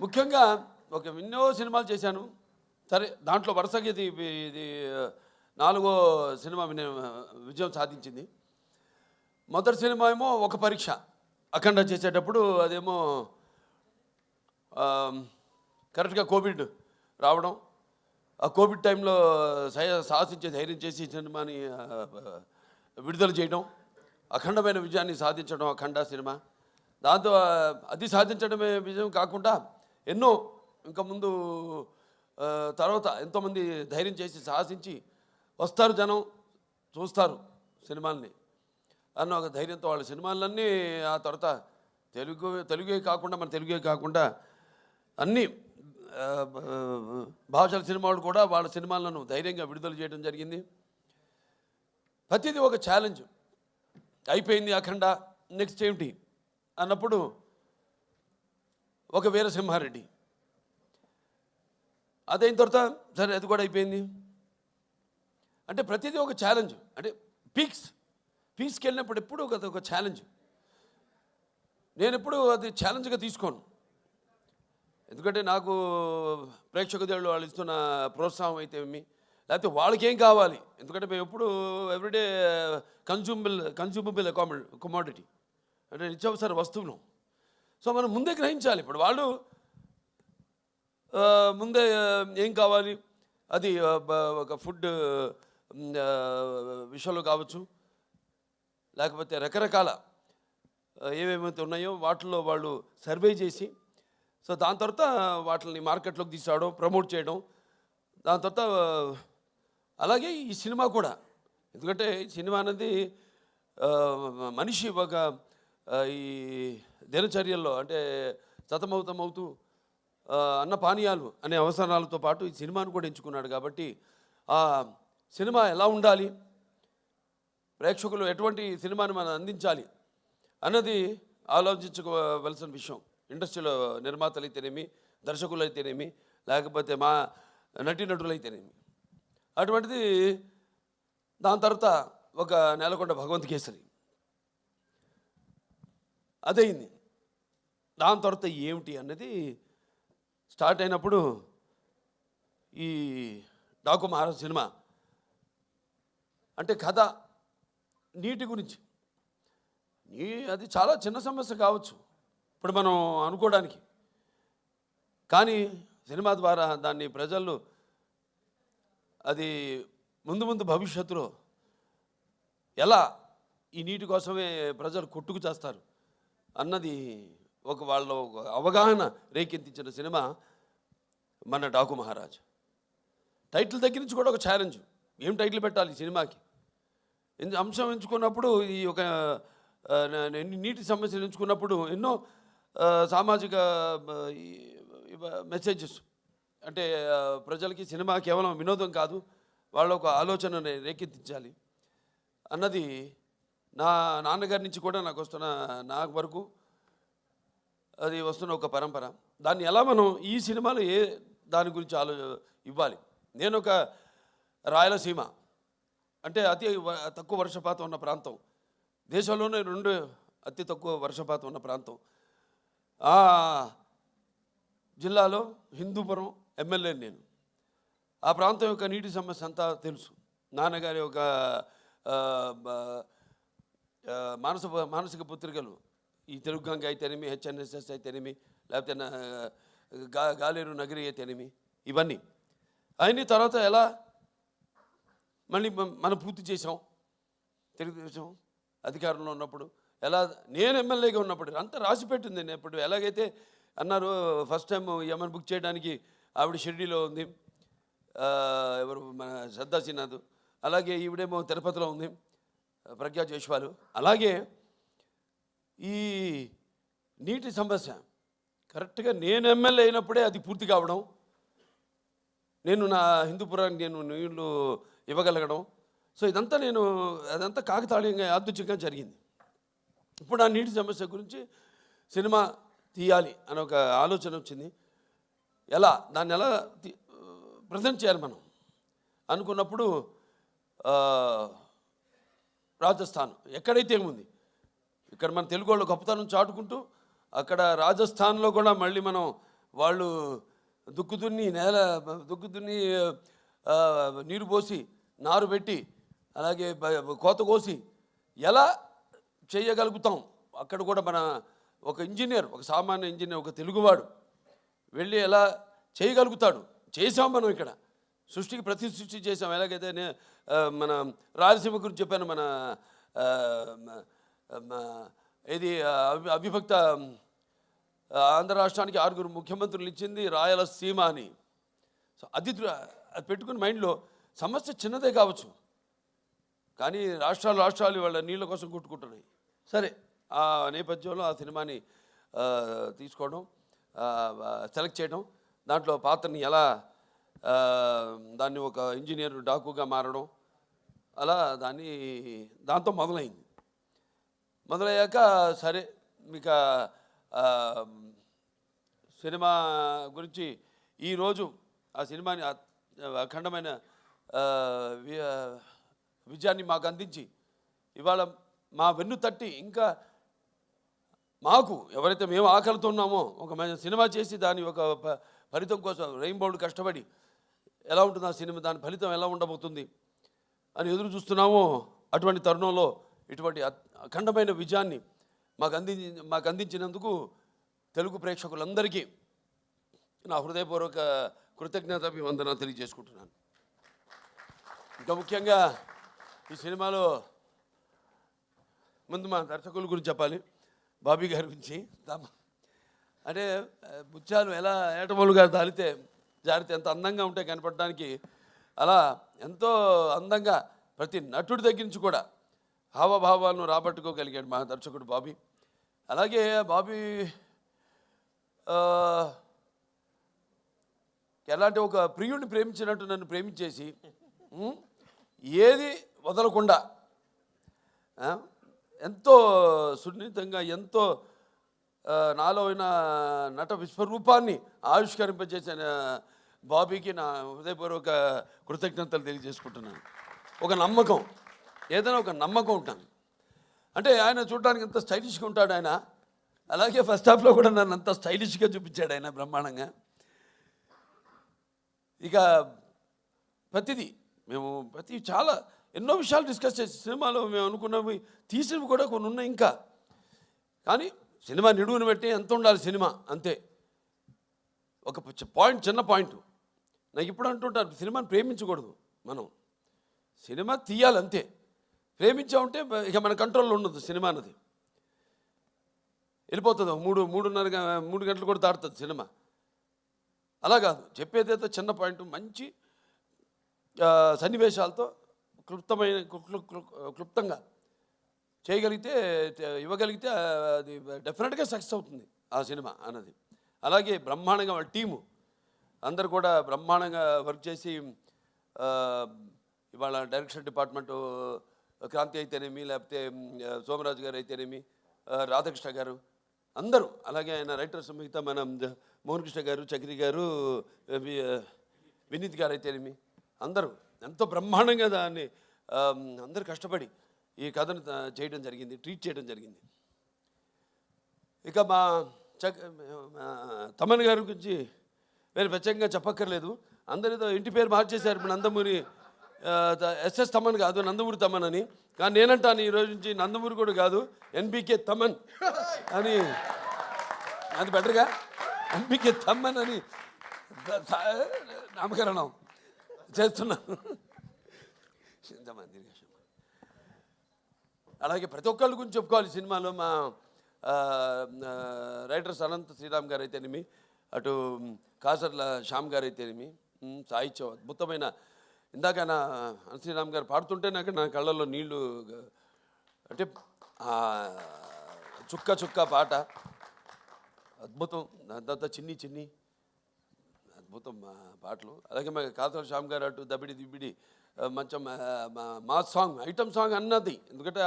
ముఖ్యంగా ఒక ఎన్నో సినిమాలు చేశాను. సరే దాంట్లో వరుసగా ఇది ఇది నాలుగో సినిమా విజయం సాధించింది. మొదటి సినిమా ఏమో ఒక పరీక్ష. అఖండ చేసేటప్పుడు అదేమో కరెక్ట్గా కోవిడ్ రావడం. ఆ కోవిడ్ టైంలో సాహసించే ధైర్యం చేసి సినిమాని విడుదల చేయడం. అఖండమైన విజయాన్ని సాధించడం అఖండ సినిమా. దాంతో అది సాధించడమే విజయం కాకుండా ఎన్నో ఇంకా ముందు తర్వాత ఎంతోమంది ధైర్యం చేసి సాహసించి వస్తారు జనం చూస్తారు సినిమాల్ని. అన్న ఒక ధైర్యంతో వాళ్ళ సినిమాలన్నీ ఆ తర్వాత తెలుగు తెలుగే కాకుండా మన తెలుగే కాకుండా అన్నీ భాషల సినిమాలు కూడా వాళ్ళ సినిమాలను ధైర్యంగా విడుదల చేయడం జరిగింది. ప్రతిదీ ఒక ఛాలెంజ్ అయిపోయింది అఖండ నెక్స్ట్ ఏమిటి? అన్నప్పుడు ఒక వీరసింహారెడ్డి అదైన తర్వాత? సరే అది కూడా అయిపోయింది. అంటే ప్రతిదీ ఒక ఛాలెంజ్ అంటే పీక్స్ పీక్స్కి వెళ్ళినప్పుడు ఎప్పుడు ఒక ఒక ఛాలెంజ్ నేను ఎప్పుడు అది ఛాలెంజ్గా తీసుకోను. ఎందుకంటే నాకు ప్రేక్షక దేవుళ్ళు వాళ్ళు ఇస్తున్న ప్రోత్సాహం అయితే ఏమి? లేకపోతే వాళ్ళకేం కావాలి? ఎందుకంటే మేము ఎప్పుడు ఎవ్రీడే కన్జ్యూమబుల్ కన్జ్యూమబుల్ కమోడిటీ అంటే నిత్యావసర వస్తువులు. సో మనం ముందే గ్రహించాలి. ఇప్పుడు వాళ్ళు ముందే ఏం కావాలి? అది ఒక ఫుడ్ విషయంలో కావచ్చు. లేకపోతే రకరకాల ఏవేమైతే ఏమేమైతే ఉన్నాయో వాటిల్లో వాళ్ళు సర్వే చేసి సో దాని తర్వాత వాటిని మార్కెట్లోకి తీసుకోవడం ప్రమోట్ చేయడం. దాని తర్వాత అలాగే ఈ సినిమా కూడా. ఎందుకంటే సినిమా అనేది మనిషి ఒక ఈ దినచర్యల్లో అంటే సతమౌతమవుతూ అన్న పానీయాలు అనే అవసరాలతో పాటు ఈ సినిమాను కూడా ఎంచుకున్నాడు కాబట్టి ఆ సినిమా ఎలా ఉండాలి? ప్రేక్షకులు ఎటువంటి సినిమాని మనం అందించాలి? అన్నది ఆలోచించుకోవలసిన విషయం. ఇండస్ట్రీలో నిర్మాతలు అయితేనేమి దర్శకులు అయితేనేమి లేకపోతే మా నటీనటులు అయితేనేమి అటువంటిది దాని తర్వాత ఒక నెలకొండ భగవంత్ కేసరి. అదైంది. దాని తర్వాత ఏమిటి అన్నది స్టార్ట్ అయినప్పుడు ఈ డాకు మహారాజ్ సినిమా అంటే కథ నీటి గురించి. నీ అది చాలా చిన్న సమస్య కావచ్చు ఇప్పుడు మనం అనుకోవడానికి. కానీ సినిమా ద్వారా దాన్ని ప్రజలు అది ముందు ముందు భవిష్యత్తులో ఎలా ఈ నీటి కోసమే ప్రజలు కొట్టుకు చేస్తారు. అన్నది ఒక వాళ్ళ ఒక అవగాహన రేకెత్తించిన సినిమా మన డాకు మహారాజ్. టైటిల్ దగ్గర నుంచి కూడా ఒక ఛాలెంజ్ ఏం టైటిల్ పెట్టాలి ఈ సినిమాకి? ఎందు- అంశం ఎంచుకున్నప్పుడు ఈ ఒక నీటి సమస్యలు ఎంచుకున్నప్పుడు ఎన్నో సామాజిక మెసేజెస్ అంటే ప్రజలకి సినిమా కేవలం వినోదం కాదు వాళ్ళ ఒక ఆలోచనని రేకెత్తించాలి. అన్నది నా నాన్నగారి నుంచి కూడా నాకు వస్తున్న నాకు వరకు అది వస్తున్న ఒక పరంపర. దాన్ని ఎలా మనం ఈ సినిమాలో ఏ దాని గురించి ఆలో ఇవ్వాలి? నేను ఒక రాయలసీమ అంటే అతి తక్కువ వర్షపాతం ఉన్న ప్రాంతం. దేశంలోనే రెండు అతి తక్కువ వర్షపాతం ఉన్న ప్రాంతం. ఆ జిల్లాలో హిందూపురం ఎమ్మెల్యే నేను. ఆ ప్రాంతం యొక్క నీటి సమస్య అంతా తెలుసు. నాన్నగారి ఒక మానస మానసిక పుత్రికలు. ఈ తెలుగు గంగ అయితేనేమి హెచ్ఎన్ఎస్ఎస్ అయితేనేమి లేకపోతే నా- గా గాలేరు నగరి అయితేనేమి ఇవన్నీ. అయిన తర్వాత ఎలా? మళ్ళీ మనం పూర్తి చేసాం తెలుగుదేశం అధికారంలో ఉన్నప్పుడు ఎలా? నేను ఎమ్మెల్యేగా ఉన్నప్పుడు అంతా రాసి పెట్టింది నేను ఇప్పుడు ఎలాగైతే అన్నారు ఫస్ట్ టైం ఏమైనా బుక్ చేయడానికి ఆవిడ షిరిడీలో ఉంది. ఎవరు? మన శ్రద్ధా శ్రీనాథ్ అలాగే ఈవిడేమో తిరుపతిలో ఉంది. ప్రజ్ఞా జైష్వాలు. అలాగే ఈ నీటి సమస్య. కరెక్ట్గా నేను ఎమ్మెల్యే అయినప్పుడే అది పూర్తి కావడం. నేను నా హిందూపురానికి నేను నీళ్ళు ఇవ్వగలగడం. సో ఇదంతా నేను అదంతా కాకతాళీయంగా యాదృచ్ఛికంగా జరిగింది. ఇప్పుడు ఆ నీటి సమస్య గురించి సినిమా తీయాలి అని ఒక ఆలోచన వచ్చింది. ఎలా? దాన్ని ఎలా ప్రజెంట్ చేయాలి మనం? అనుకున్నప్పుడు రాజస్థాన్. ఎక్కడైతే ఏముంది? ఇక్కడ మన తెలుగు వాళ్ళు గొప్పతనం చాటుకుంటూ అక్కడ రాజస్థాన్లో కూడా మళ్ళీ మనం వాళ్ళు దుక్కుదున్ని నేల దుక్కుదున్ని నీరు పోసి నారు పెట్టి అలాగే కోత కోసి ఎలా చేయగలుగుతాం? అక్కడ కూడా మన ఒక ఇంజనీర్ ఒక సామాన్య ఇంజనీర్ ఒక తెలుగువాడు వెళ్ళి ఎలా చేయగలుగుతాడు? చేసాం మనం ఇక్కడ. సృష్టికి ప్రతి సృష్టి చేసాం ఎలాగైతే మన రాయలసీమ గురించి చెప్పాను మన ఇది అవి- అవిభక్త ఆంధ్ర రాష్ట్రానికి ఆరుగురు ముఖ్యమంత్రులు ఇచ్చింది రాయలసీమ అని. సో అది అది పెట్టుకుని మైండ్లో సమస్య చిన్నదే కావచ్చు. కానీ రాష్ట్రాలు రాష్ట్రాలు వాళ్ళ నీళ్ళ కోసం కొట్టుకుంటున్నాయి. సరే ఆ నేపథ్యంలో ఆ సినిమాని తీసుకోవడం సెలెక్ట్ చేయడం దాంట్లో పాత్రని ఎలా దాన్ని ఒక ఇంజనీర్ డాకుగా మారడం అలా దాన్ని దాంతో మొదలైంది. మొదలయ్యాక సరే మీకు సినిమా గురించి ఈరోజు ఆ సినిమాని అఖండమైన వి- విజయాన్ని మాకు అందించి ఇవాళ మా వెన్ను తట్టి ఇంకా మాకు ఎవరైతే మేము ఆకలితో ఉన్నామో ఒక సినిమా చేసి దాని ఒక ఫలితం కోసం రెయిన్బోల్డ్ కష్టపడి ఎలా ఉంటుంది ఆ సినిమా? దాని ఫలితం ఎలా ఉండబోతుంది? అని ఎదురు చూస్తున్నామో అటువంటి తరుణంలో ఇటువంటి అఖండమైన విజయాన్ని మాకు అంది మాకు అందించినందుకు తెలుగు ప్రేక్షకులందరికీ నా హృదయపూర్వక కృతజ్ఞతాభివందన తెలియజేసుకుంటున్నాను. ఇంకా ముఖ్యంగా ఈ సినిమాలో ముందు మా దర్శకుల గురించి చెప్పాలి. బాబీ గారి గురించి. అంటే ముత్యాలు ఎలా గారు దాలితే జాగ్రత్త ఎంత అందంగా ఉంటాయి కనపడడానికి. అలా ఎంతో అందంగా ప్రతి నటుడి దగ్గర నుంచి కూడా హావభావాలను రాబట్టుకోగలిగాడు మా దర్శకుడు బాబీ. అలాగే బాబీ ఎలాంటి ఒక ప్రియుడిని ప్రేమించినట్టు నన్ను ప్రేమించేసి ఏది వదలకుండా ఎంతో సున్నితంగా ఎంతో నాలో అయిన నట విశ్వరూపాన్ని ఆవిష్కరింపజేసిన బాబీకి నా హృదయపూర్వక కృతజ్ఞతలు తెలియజేసుకుంటున్నాను. ఒక నమ్మకం ఏదైనా ఒక నమ్మకం ఉంటాను. అంటే ఆయన చూడడానికి ఎంత స్టైలిష్గా ఉంటాడు ఆయన. అలాగే ఫస్ట్ హాఫ్లో కూడా నన్ను అంత స్టైలిష్గా చూపించాడు ఆయన బ్రహ్మాండంగా. ఇక ప్రతిదీ మేము ప్రతి చాలా ఎన్నో విషయాలు డిస్కస్ చేసి సినిమాలో మేము అనుకున్నవి తీసినవి కూడా కొన్ని ఉన్నాయి ఇంకా. కానీ సినిమా నిడువుని బట్టి ఎంత ఉండాలి సినిమా అంతే. ఒక పాయింట్ చిన్న పాయింట్ నాకు ఇప్పుడు అంటుంటాను సినిమాని ప్రేమించకూడదు మనం. సినిమా తీయాలి అంతే. ప్రేమించామంటే ఇక మన కంట్రోల్లో ఉండదు సినిమా అన్నది. వెళ్ళిపోతుంది మూడు మూడున్నర మూడు గంటలు కూడా దాటుతుంది సినిమా. అలా కాదు. చెప్పేదైతే చిన్న పాయింట్ మంచి సన్నివేశాలతో క్లుప్తమైన క్లు- క్లుప్తంగా చేయగలిగితే ఇవ్వగలిగితే అది డెఫినెట్గా సక్సెస్ అవుతుంది ఆ సినిమా అన్నది. అలాగే బ్రహ్మాండంగా వాళ్ళ టీము అందరు కూడా బ్రహ్మాండంగా వర్క్ చేసి ఇవాళ డైరెక్షన్ డిపార్ట్మెంటు క్రాంతి అయితేనేమి లేకపోతే సోమరాజు గారు అయితేనేమి రాధాకృష్ణ గారు అందరూ అలాగే ఆయన రైటర్స్ మిగతా మన మోహన్ కృష్ణ గారు చక్రి గారు వినీత్ గారు అయితేనేమి అందరూ ఎంతో బ్రహ్మాండంగా దాన్ని అందరూ కష్టపడి ఈ కథను చేయడం జరిగింది ట్రీట్ చేయడం జరిగింది. ఇక మా చక్ తమన్ గారి గురించి వేరే ప్రత్యేకంగా చెప్పక్కర్లేదు. అందరితో ఇంటి పేరు మార్చేశారు ఇప్పుడు నందమూరి ఎస్ఎస్ తమన్ కాదు నందమూరి తమన్ అని. కానీ నేనంటాను ఈ రోజు నుంచి నందమూరి కూడా కాదు ఎన్బికే తమన్ అని. అది బెటర్గా? ఎన్బికే తమన్ అని. నామకరణం చేస్తున్నాను అలాగే ప్రతి ఒక్కళ్ళ గురించి చెప్పుకోవాలి సినిమాలో మా రైటర్స్ అనంత శ్రీరామ్ గారు అయితేనేమి అటు కాసర్ల శ్యామ్ గారు అయితేనేమి సాహిత్యం అద్భుతమైన ఇందాక నా అనంత శ్రీరామ్ గారు పాడుతుంటే నాకు నా కళ్ళల్లో నీళ్ళు అంటే చుక్క చుక్క పాట. అద్భుతం. దాని తర్వాత చిన్ని చిన్ని. అద్భుతం పాటలు. అలాగే మా కాతల శ్యామ్ గారు అటు దబిడి దిబిడి మంచి మంచం మా- సాంగ్ ఐటమ్ సాంగ్ అన్నది. ఎందుకంటే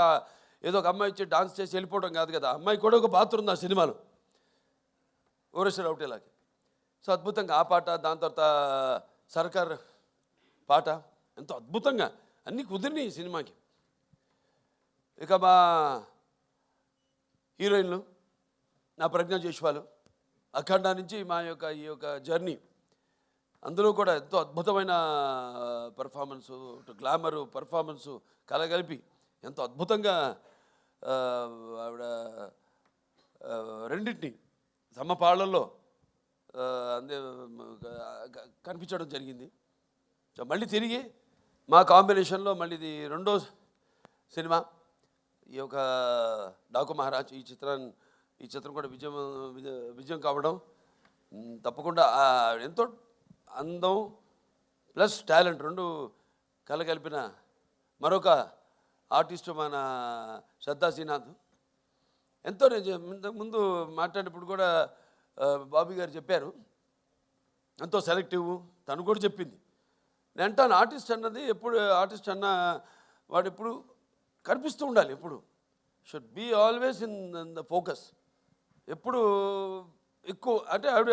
ఏదో ఒక అమ్మాయి వచ్చి డాన్స్ చేసి వెళ్ళిపోవడం కాదు కదా. ఆ అమ్మాయి కూడా ఒక బాత్రూమ్ ఉంది ఆ సినిమాలో. ఓరేశ్వర ఒకటేలాగా సో అద్భుతంగా ఆ పాట దాని తర్వాత సర్కార్ పాట ఎంతో అద్భుతంగా అన్నీ కుదిరినాయి ఈ సినిమాకి. ఇక మా హీరోయిన్లు నా ప్రజ్ఞ జేష్వాలు అఖండ నుంచి మా యొక్క ఈ యొక్క జర్నీ అందులో కూడా ఎంతో అద్భుతమైన పర్ఫార్మెన్సు గ్లామరు పర్ఫార్మెన్సు కలగలిపి ఎంతో అద్భుతంగా ఆవిడ రెండింటిని సమపాళ్ళల్లో అందే కనిపించడం జరిగింది. మళ్ళీ తిరిగి మా కాంబినేషన్లో మళ్ళీ ఇది రెండో సినిమా. ఈ యొక్క డాకు మహారాజ్ ఈ చిత్రం ఈ చిత్రం కూడా విజయం విజ- విజయం కావడం తప్పకుండా ఎంతో అందం ప్లస్ టాలెంట్ రెండు కలగలిపిన మరొక ఆర్టిస్టు మన శ్రద్ధా శ్రీనాథ్ ఎంతో నేను ముందు- మాట్లాడేటప్పుడు మాట్లాడినప్పుడు కూడా బాబీ గారు చెప్పారు. ఎంతో సెలెక్టివ్ తను కూడా చెప్పింది. నేను అంటాను ఆర్టిస్ట్ అన్నది ఎప్పుడు ఆర్టిస్ట్ అన్న వాడు ఎప్పుడు కనిపిస్తూ ఉండాలి ఎప్పుడు. Should be always in the focus ఎప్పుడు ఎక్కువ అంటే ఆవిడ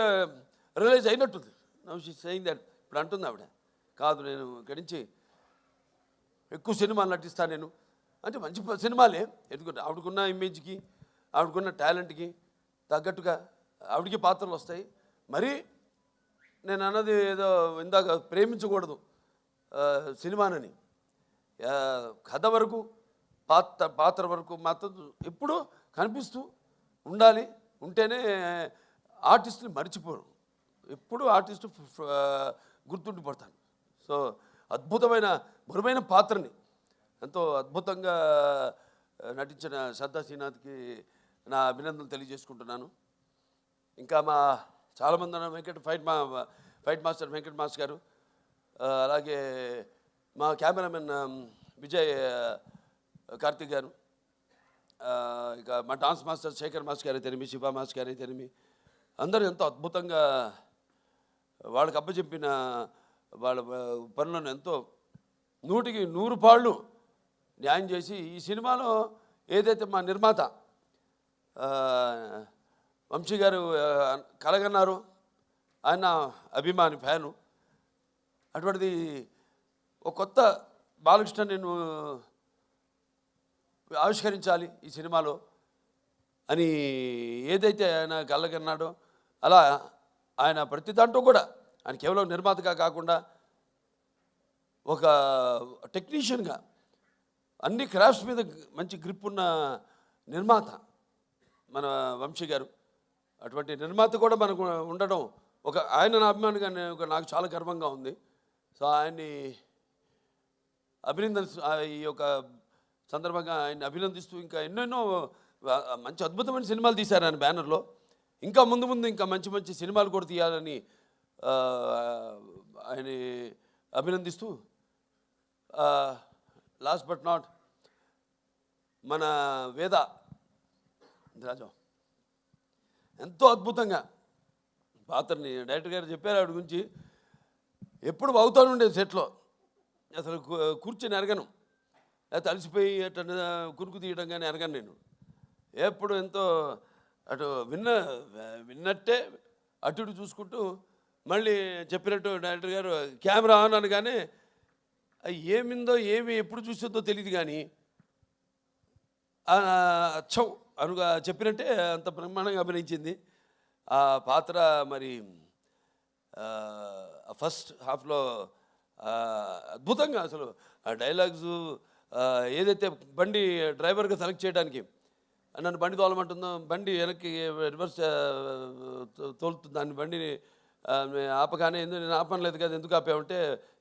రియలైజ్ అయినట్టుంది. నవ్ షీ సెయింగ్ దట్ ఇప్పుడు అంటుంది ఆవిడ. కాదు నేను ఇక్కడి నుంచి ఎక్కువ సినిమాలు నటిస్తాను నేను. అంటే మంచి సినిమాలే. ఎందుకంటే ఆవిడకున్న ఇమేజ్కి ఆవిడకున్న టాలెంట్కి తగ్గట్టుగా ఆవిడికి పాత్రలు వస్తాయి. మరి నేను అన్నది ఏదో ఇందాక ప్రేమించకూడదు సినిమానని. కథ వరకు పాత్ర పాత్ర వరకు మాత్రం ఎప్పుడూ కనిపిస్తూ ఉండాలి. ఉంటేనే ఆర్టిస్ట్ని మర్చిపోరు. ఎప్పుడు ఆర్టిస్ట్ గుర్తుండిపోతాను సో అద్భుతమైన బరువైన పాత్రని. ఎంతో అద్భుతంగా నటించిన శ్రద్ధా శ్రీనాథ్కి నా అభినందనలు తెలియజేసుకుంటున్నాను. ఇంకా మా చాలామంది ఉన్నారు. వెంకట ఫైట్ మా ఫైట్ మాస్టర్ వెంకట్ మాస్టర్ గారు. అలాగే మా కెమెరామెన్ విజయ్ కార్తిక్ గారు. ఇక మా డాన్స్ మాస్టర్ శేఖర్ మాస్టర్ గారు తెరిమి శివ మాస్టర్ గారు తెరిమి అందరూ ఎంతో అద్భుతంగా వాళ్ళకి అప్పచెప్పిన వాళ్ళ పనులను ఎంతో నూటికి నూరు పాళ్ళు న్యాయం చేసి ఈ సినిమాలో ఏదైతే మా నిర్మాత వంశీ గారు కలగన్నారు. ఆయన అభిమాని ఫ్యాను. అటువంటిది ఒక కొత్త బాలకృష్ణ నేను ఆవిష్కరించాలి ఈ సినిమాలో అని ఏదైతే ఆయన కలగన్నాడో అలా ఆయన ప్రతి దాంట్లో కూడా ఆయన కేవలం నిర్మాతగా కాకుండా ఒక టెక్నీషియన్గా అన్ని క్రాఫ్ట్స్ మీద మంచి గ్రిప్ ఉన్న నిర్మాత మన వంశీ గారు. అటువంటి నిర్మాత కూడా మనకు ఉండడం ఒక ఆయన నా అభిమానిగా నేను ఒక- నాకు చాలా గర్వంగా ఉంది. సో ఆయన్ని అభినందన ఈ యొక్క సందర్భంగా ఆయన అభినందిస్తూ ఇంకా ఎన్నెన్నో మంచి అద్భుతమైన సినిమాలు తీశారు ఆయన బ్యానర్లో. ఇంకా ముందు ముందు ఇంకా మంచి మంచి సినిమాలు కూడా తీయాలని ఆయన్ని ఆయన అభినందిస్తూ లాస్ట్ బట్ నాట్ మన వేద. రాజా. ఎంతో అద్భుతంగా. పాత్రని డైరెక్టర్ గారు చెప్పారు ఆవిడ గురించి. ఎప్పుడు అవుతాను ఉండేది సెట్లో. అసలు కూర్చొని ఎరగను. లేకపోతే అలసిపోయి అట్ట కురుకు తీయడం కానీ ఎరగను నేను. ఎప్పుడు ఎంతో అటు విన్న విన్నట్టే అటు ఇటు చూసుకుంటూ మళ్ళీ చెప్పినట్టు డైరెక్టర్ గారు కెమెరా ఆన్ అనగానే అది ఏమిందో ఏమి ఎప్పుడు చూసిందో తెలియదు కానీ అచ్చవ్ అనుగా చెప్పినట్టే అంత బ్రహ్మాండంగా అభినయించింది. ఆ పాత్ర మరి ఫస్ట్ హాఫ్లో అద్భుతంగా అసలు ఆ డైలాగ్స్ ఏదైతే బండి డ్రైవర్గా సెలెక్ట్ చేయడానికి నన్ను బండి తోలమంటుందో బండి వెనక్కి రివర్స్ తోలుతుంది దాన్ని బండిని ఆపగానే ఎందుకు నేను ఆపనలేదు కదా ఎందుకు ఆపామంటే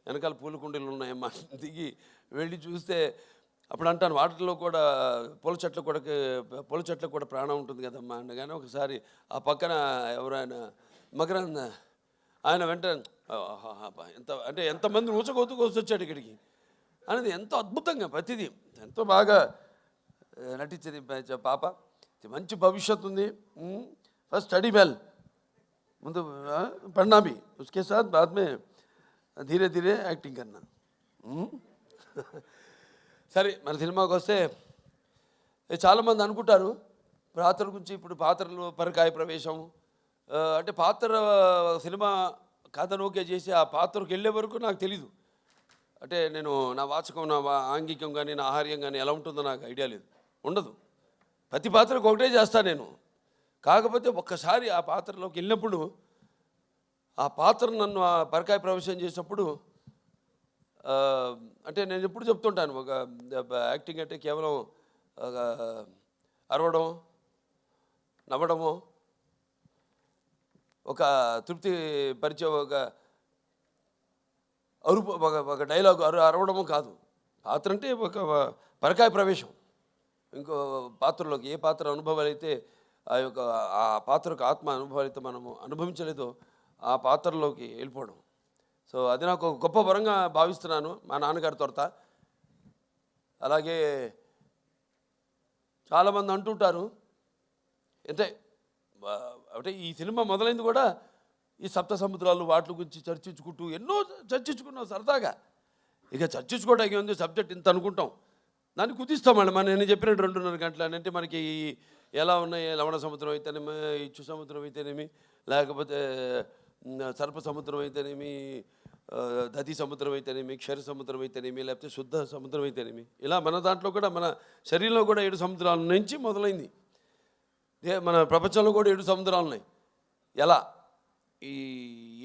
వెనకాల పూల కుండీలు ఉన్నాయమ్మా దిగి వెళ్ళి చూస్తే అప్పుడు అంటాను వాటిలో కూడా పూల చెట్లు కూడా పూల చెట్లకు కూడా ప్రాణం ఉంటుంది కదమ్మా అనగానే ఒకసారి ఆ పక్కన ఎవరైనా మకరంద ఆయన వెంటనే ఆహాహా, ఎంత అంటే ఎంతమంది ఊచకోతు వచ్చాడు ఇక్కడికి అనేది ఎంతో అద్భుతంగా ప్రతిదీ ఎంతో బాగా ఆ, నటించేది ప- పాప ఇది మంచి భవిష్యత్తు ఉంది ఫస్ట్ స్టడీ వెల్ ముందు ఆ, पढ़ना भी उसके साथ बाद में धीरे धीरे యాక్టింగ్ करना ఉమ్. సరే మన సినిమాకి వస్తే చాలామంది అనుకుంటారు పాత్ర గురించి ఇప్పుడు పాత్రలు పరకాయ ప్రవేశం అంటే పాత్ర సినిమా కథను ఓకే చేసి ఆ పాత్రకు వెళ్ళే వరకు నాకు తెలీదు. అంటే నేను నా వాచకం నా ఆంగికం కానీ నా ఆహార్యం కానీ ఎలా ఉంటుందో నాకు ఐడియా లేదు. ఉండదు. ప్రతి పాత్రకు ఒకటే చేస్తాను నేను. కాకపోతే ఒక్కసారి ఆ పాత్రలోకి వెళ్ళినప్పుడు ఆ పాత్ర నన్ను ఆ పరకాయ ప్రవేశం చేసినప్పుడు అంటే నేను ఎప్పుడు చెప్తుంటాను ఒక యాక్టింగ్ అంటే కేవలం అరవడం నవ్వడము ఒక తృప్తి పరిచే ఒక అరుపు ఒక ఒక డైలాగ్ అరు అరవడము కాదు. పాత్ర అంటే ఒక పరకాయ ప్రవేశం. ఇంకో పాత్రలోకి ఏ పాత్ర అనుభవాలు అయితే ఆ యొక్క ఆ పాత్రకు ఆత్మ అనుభవాలు అయితే మనము అనుభవించలేదో ఆ పాత్రలోకి వెళ్ళిపోవడం. సో అది నాకు ఒక గొప్ప వరంగా భావిస్తున్నాను మా నాన్నగారి తొరత అలాగే చాలామంది అంటుంటారు అంటే అంటే ఈ సినిమా మొదలైంది కూడా ఈ సప్త సముద్రాలు వాటి గురించి చర్చించుకుంటూ ఎన్నో చర్చించుకున్నాం సరదాగా. ఇక చర్చించుకోవడానికి ఉంది సబ్జెక్ట్ ఇంత అనుకుంటాం. దాన్ని కుదిస్తాం మళ్ళీ. మన నేను చెప్పిన రెండున్నర గంటలు అని అంటే మనకి ఎలా ఉన్నాయి? లవణ సముద్రం అయితేనేమి? ఇచ్చు సముద్రం అయితేనేమి? లేకపోతే సర్ప సముద్రం అయితేనేమి? ఆ, సముద్రం అయితేనేమి క్షర సముద్రం అయితేనేమి లేకపోతే శుద్ధ సముద్రం అయితేనేమి. ఇలా మన దాంట్లో కూడా మన శరీరంలో కూడా ఏడు సముద్రాల నుంచి మొదలైంది. మన ప్రపంచంలో కూడా ఏడు సముద్రాలు ఉన్నాయి. ఎలా? ఈ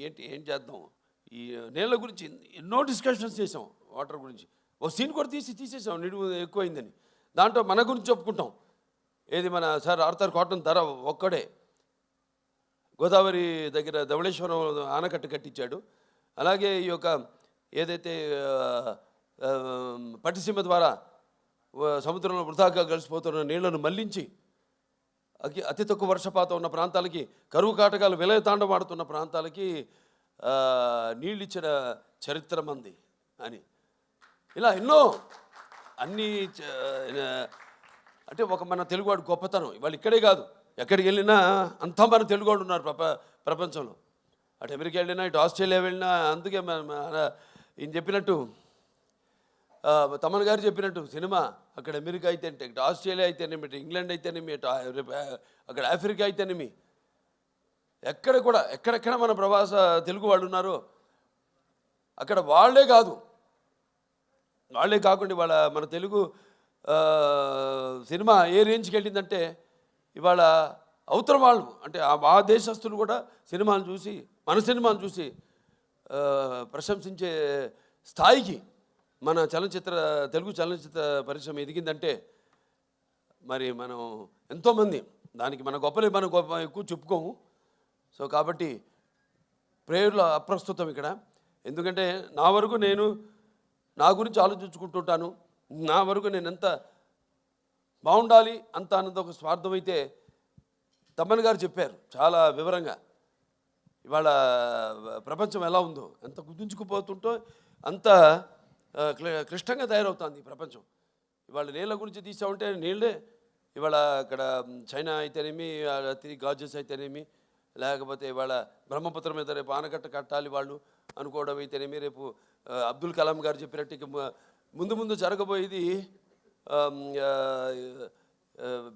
ఏంటి ఏం చేద్దాం? ఈ నీళ్ళ గురించి ఎన్నో డిస్కషన్స్ చేసాం వాటర్ గురించి. ఓ సీన్ కూడా తీసి తీసేసాం నిడువు ఎక్కువైందని. దాంట్లో మన గురించి చెప్పుకుంటాం. ఏది మన సార్ ఆర్థర్ కాటన్ ధర ఒక్కడే. గోదావరి దగ్గర ధవళేశ్వరం ఆనకట్ట కట్టించాడు. అలాగే ఈ యొక్క ఏదైతే పట్టిసీమ ద్వారా సముద్రంలో వృధాగా కలిసిపోతున్న నీళ్ళను మళ్ళించి అతి తక్కువ వర్షపాతం ఉన్న ప్రాంతాలకి కరువు కాటకాలు విలయతాండమాడుతున్న ప్రాంతాలకి నీళ్ళిచ్చిన నీళ్ళు ఇచ్చిన చరిత్ర మంది అని. ఇలా ఎన్నో అన్ని చ- అంటే ఒక మన తెలుగువాడు గొప్పతనం. ఇవాళ ఇక్కడే కాదు. ఎక్కడికి వెళ్ళినా అంతా మన తెలుగువాడు ఉన్నారు ప్రప ప్రపంచంలో. అటు అమెరికా వెళ్ళినా ఇటు ఆస్ట్రేలియా వెళ్ళినా అందుకే ఈయన చెప్పినట్టు తమన్ గారు చెప్పినట్టు సినిమా అక్కడ అమెరికా అయితేనేమి ఇటు ఆస్ట్రేలియా అయితేనేమి ఇటు ఇంగ్లాండ్ అయితేనేమి ఇటు అక్కడ ఆఫ్రికా అయితేనేమి. ఎక్కడ కూడా ఎక్కడెక్కడ మన ప్రవాస తెలుగు వాళ్ళు ఉన్నారో అక్కడ వాళ్ళే కాదు. వాళ్ళే కాకుండా ఇవాళ మన తెలుగు సినిమా ఏ రేంజ్కి వెళ్ళిందంటే ఇవాళ అవతల వాళ్ళు అంటే ఆ దేశస్తులు కూడా సినిమాలు చూసి మన సినిమాను చూసి ప్రశంసించే స్థాయికి మన చలనచిత్ర తెలుగు చలనచిత్ర పరిశ్రమ ఎదిగిందంటే మరి మనం ఎంతోమంది దానికి మన గొప్పలే మనం గొప్ప ఎక్కువ చెప్పుకోము. సో కాబట్టి ప్రేయర్లో అప్రస్తుతం ఇక్కడ. ఎందుకంటే నా వరకు నేను నా గురించి ఆలోచించుకుంటుంటాను. నా వరకు నేను ఎంత బాగుండాలి అంత అన్నది ఒక స్వార్థం అయితే తమ్మన్ గారు చెప్పారు చాలా వివరంగా. ఇవాళ ప్రపంచం ఎలా ఉందో ఎంత గుర్తుంచుకుపోతుంటో అంత క్లి- క్లిష్టంగా తయారవుతుంది ఈ ప్రపంచం. ఇవాళ నీళ్ళ గురించి తీసామంటే నీళ్ళే ఇవాళ అక్కడ చైనా అయితేనేమి తిరిగి త్రీ గాజెస్ అయితేనేమి లేకపోతే ఇవాళ బ్రహ్మపుత్రం మీద రేపు ఆనకట్ట కట్టాలి వాళ్ళు అనుకోవడం అయితేనేమి రేపు అబ్దుల్ కలాం గారు చెప్పినట్టు ముందు ముందు జరగబోయేది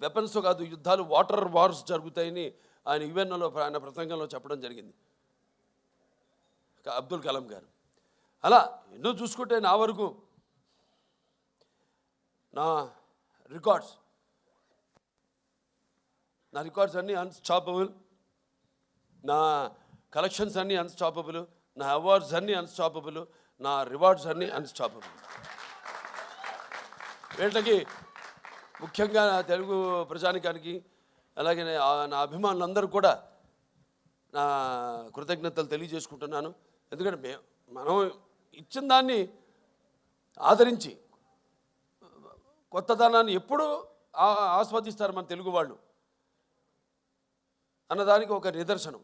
వెపన్స్ కాదు యుద్ధాలు వాటర్ వార్స్ జరుగుతాయని ఆయన యుఎన్ఓలో ఆయన ప్రసంగంలో చెప్పడం జరిగింది. అబ్దుల్ కలాం గారు. అలా ఎన్నో చూసుకుంటే నా వరకు నా రికార్డ్స్ నా రికార్డ్స్ అన్నీ అన్స్టాపబుల్ నా కలెక్షన్స్ అన్నీ అన్స్టాపబుల్ నా అవార్డ్స్ అన్నీ అన్స్టాపబుల్ నా రివార్డ్స్ అన్నీ అన్స్టాపబుల్ వీళ్ళకి ముఖ్యంగా నా తెలుగు ప్రజానికానికి అలాగే నా- అభిమానులందరూ కూడా నా కృతజ్ఞతలు తెలియజేసుకుంటున్నాను. ఎందుకంటే మే మనం ఇచ్చిన దాన్ని ఆదరించి కొత్తదనాన్ని ఎప్పుడూ ఆస్వాదిస్తారు మన తెలుగు వాళ్ళు. అన్నదానికి ఒక నిదర్శనం.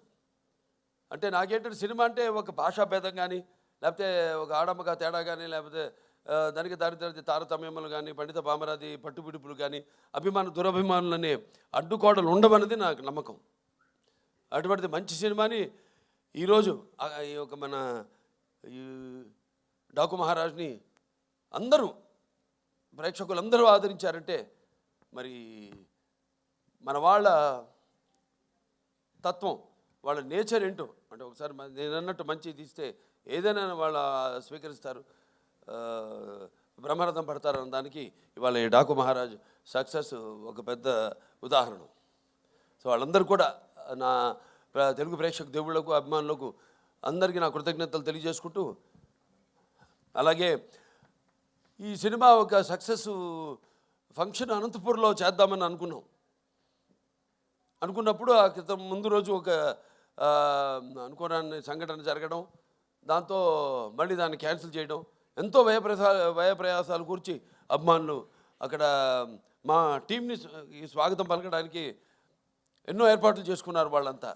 అంటే నాకేంటంటే సినిమా అంటే ఒక భాషా భేదం కానీ లేకపోతే ఒక ఆడమ్మగా తేడా కానీ లేకపోతే దానికి దారిద్రది తారతమ్యములు కానీ పండిత పామరాది పట్టుబిడుపులు కానీ అభిమాన దురభిమానులనే అడ్డుకోడలు ఉండవన్నది నాకు నమ్మకం. అటువంటిది మంచి సినిమాని ఈరోజు ఈ ఒక మన ఈ డాకు మహారాజ్ని అందరూ ప్రేక్షకులందరూ ఆదరించారంటే మరి మన వాళ్ళ తత్వం వాళ్ళ నేచర్ ఏంటో అంటే ఒకసారి నేను అన్నట్టు మంచి తీస్తే ఏదైనా వాళ్ళ స్వీకరిస్తారు. బ్రహ్మరథం పడతారన్న దానికి ఇవాళ ఈ డాకు మహారాజ్ సక్సెస్ ఒక పెద్ద ఉదాహరణ. సో వాళ్ళందరూ కూడా నా తెలుగు ప్రేక్షక దేవుళ్ళకు అభిమానులకు అందరికీ నా కృతజ్ఞతలు తెలియజేసుకుంటూ అలాగే ఈ సినిమా ఒక సక్సెస్ ఫంక్షన్ అనంతపూర్లో చేద్దామని అనుకున్నాం. అనుకున్నప్పుడు ఆ క్రితం ముందు రోజు ఒక అనుకోరాని సంఘటన జరగడం దాంతో మళ్ళీ దాన్ని క్యాన్సిల్ చేయడం ఎంతో వ్యయప్రసా వ్యయప్రయాసాలు కూర్చి అభిమానులు అక్కడ మా టీంని ఈ స్వాగతం పలకడానికి ఎన్నో ఏర్పాట్లు చేసుకున్నారు వాళ్ళంతా.